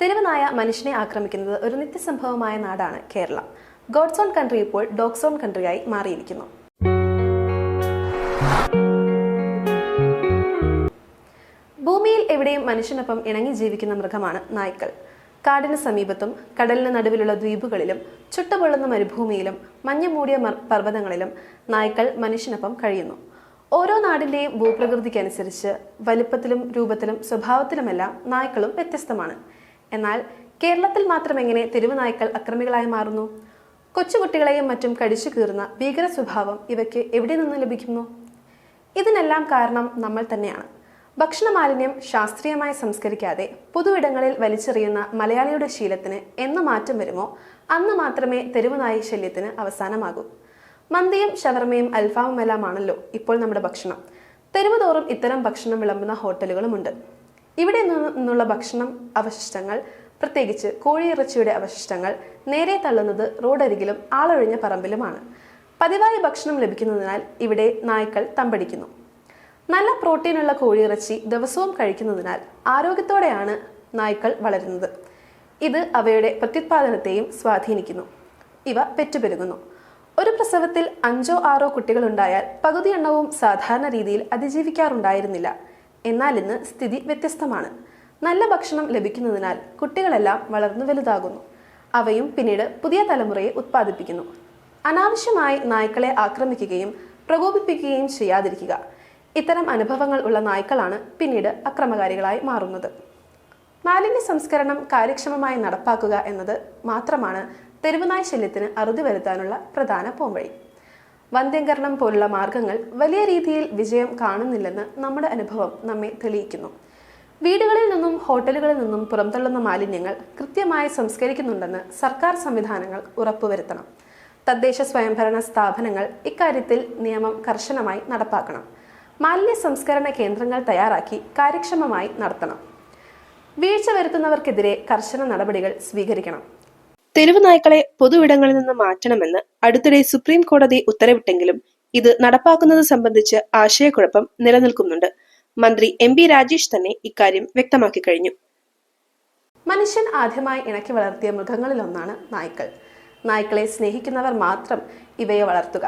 തെരുവ് മനുഷ്യനെ ആക്രമിക്കുന്നത് ഒരു നിത്യസംഭവമായ നാടാണ് കേരളം. ഗോഡ്സ് ഓൺ കൺട്രി ഇപ്പോൾ ഡോക്സോൺ ഓൺ കൺട്രിയായി മാറിയിരിക്കുന്നു. ഭൂമിയിൽ എവിടെയും മനുഷ്യനൊപ്പം ഇണങ്ങി ജീവിക്കുന്ന മൃഗമാണ് നായ്ക്കൾ. കാടിന് സമീപത്തും കടലിന് നടുവിലുള്ള ദ്വീപുകളിലും ചുട്ടുപൊള്ളുന്ന മരുഭൂമിയിലും മഞ്ഞ മൂടിയ പർവതങ്ങളിലും നായ്ക്കൾ മനുഷ്യനൊപ്പം കഴിയുന്നു. ഓരോ നാടിന്റെയും ഭൂപ്രകൃതിക്കനുസരിച്ച് വലിപ്പത്തിലും രൂപത്തിലും സ്വഭാവത്തിലുമെല്ലാം നായ്ക്കളും വ്യത്യസ്തമാണ്. എന്നാൽ കേരളത്തിൽ മാത്രം എങ്ങനെ തെരുവ് നായ്ക്കൾ അക്രമികളായി മാറുന്നു? കൊച്ചുകുട്ടികളെയും മറ്റും കടിച്ചു കീറുന്ന ഭീകര സ്വഭാവം ഇവയ്ക്ക് എവിടെ നിന്ന് ലഭിക്കുന്നു? ഇതിനെല്ലാം കാരണം നമ്മൾ തന്നെയാണ്. ഭക്ഷണ മാലിന്യം ശാസ്ത്രീയമായി സംസ്കരിക്കാതെ പൊതുവിടങ്ങളിൽ വലിച്ചെറിയുന്ന മലയാളിയുടെ ശീലത്തിന് എന്ന് മാറ്റം വരുമോ? അന്ന് മാത്രമേ തെരുവുനായി ശല്യത്തിന് അവസാനമാകൂ. മന്തിയും ഷവർമയും അൽഫാമുമെല്ലാമാണല്ലോ ഇപ്പോൾ നമ്മുടെ ഭക്ഷണം. തെരുവുതോറും ഇത്തരം ഭക്ഷണം വിളമ്പുന്ന ഹോട്ടലുകളുമുണ്ട്. ഇവിടെ നിന്നുള്ള ഭക്ഷണം അവശിഷ്ടങ്ങൾ പ്രത്യേകിച്ച് കോഴിയിറച്ചിയുടെ അവശിഷ്ടങ്ങൾ നേരെ തള്ളുന്നത് റോഡരികിലും ആളൊഴിഞ്ഞ പറമ്പിലുമാണ്. പതിവായി ഭക്ഷണം ലഭിക്കുന്നതിനാൽ ഇവിടെ നായ്ക്കൾ തമ്പടിക്കുന്നു. നല്ല പ്രോട്ടീനുള്ള കോഴിയിറച്ചി ദിവസവും കഴിക്കുന്നതിനാൽ ആരോഗ്യത്തോടെയാണ് നായ്ക്കൾ വളരുന്നത്. ഇത് അവയുടെ പ്രത്യുത്പാദനത്തെയും സ്വാധീനിക്കുന്നു. ഇവ പെറ്റുപെരുകുന്നു. ഒരു പ്രസവത്തിൽ അഞ്ചോ ആറോ കുട്ടികളുണ്ടായാൽ പകുതി എണ്ണവും സാധാരണ രീതിയിൽ അതിജീവിക്കാറുണ്ടായിരുന്നില്ല. എന്നാൽ ഇന്ന് സ്ഥിതി വ്യത്യസ്തമാണ്. നല്ല ഭക്ഷണം ലഭിക്കുന്നതിനാൽ കുട്ടികളെല്ലാം വളർന്നു വലുതാകുന്നു. അവയും പിന്നീട് പുതിയ തലമുറയെ ഉത്പാദിപ്പിക്കുന്നു. അനാവശ്യമായി നായ്ക്കളെ ആക്രമിക്കുകയും പ്രകോപിപ്പിക്കുകയും ചെയ്യാതിരിക്കുക. ഇത്തരം അനുഭവങ്ങൾ ഉള്ള നായ്ക്കളാണ് പിന്നീട് അക്രമകാരികളായി മാറുന്നത്. മാലിന്യ സംസ്കരണം കാര്യക്ഷമമായി നടപ്പാക്കുക എന്നത് മാത്രമാണ് തെരുവുനായ് ശല്യത്തിന് അറുതി വരുത്താനുള്ള പ്രധാന പോംവഴി. വന്ധ്യംകരണം പോലുള്ള മാർഗങ്ങൾ വലിയ രീതിയിൽ വിജയം കാണുന്നില്ലെന്ന് നമ്മുടെ അനുഭവം നമ്മെ തെളിയിക്കുന്നു. വീടുകളിൽ നിന്നും ഹോട്ടലുകളിൽ നിന്നും പുറംതള്ളുന്ന മാലിന്യങ്ങൾ കൃത്യമായി സംസ്കരിക്കുന്നുണ്ടെന്ന് സർക്കാർ സംവിധാനങ്ങൾ ഉറപ്പുവരുത്തണം. തദ്ദേശ സ്വയംഭരണ സ്ഥാപനങ്ങൾ ഇക്കാര്യത്തിൽ നിയമം കർശനമായി നടപ്പാക്കണം. മാലിന്യ സംസ്കരണ കേന്ദ്രങ്ങൾ തയ്യാറാക്കി കാര്യക്ഷമമായി നടത്തണം. വീഴ്ച വരുത്തുന്നവർക്കെതിരെ കർശന നടപടികൾ സ്വീകരിക്കണം. തെരുവ് നായ്ക്കളെ പൊതുവിടങ്ങളിൽ നിന്ന് മാറ്റണമെന്ന് അടുത്തിടെ സുപ്രീം കോടതി ഉത്തരവിട്ടെങ്കിലും ഇത് നടപ്പാക്കുന്നത് സംബന്ധിച്ച് ആശയക്കുഴപ്പം നിലനിൽക്കുന്നുണ്ട്. മന്ത്രി എം പി രാജേഷ് തന്നെ ഇക്കാര്യം വ്യക്തമാക്കി കഴിഞ്ഞു. മനുഷ്യൻ ആദ്യമായി ഇണക്കി വളർത്തിയ മൃഗങ്ങളിലൊന്നാണ് നായ്ക്കൾ. നായ്ക്കളെ സ്നേഹിക്കുന്നവർ മാത്രം ഇവയെ വളർത്തുക.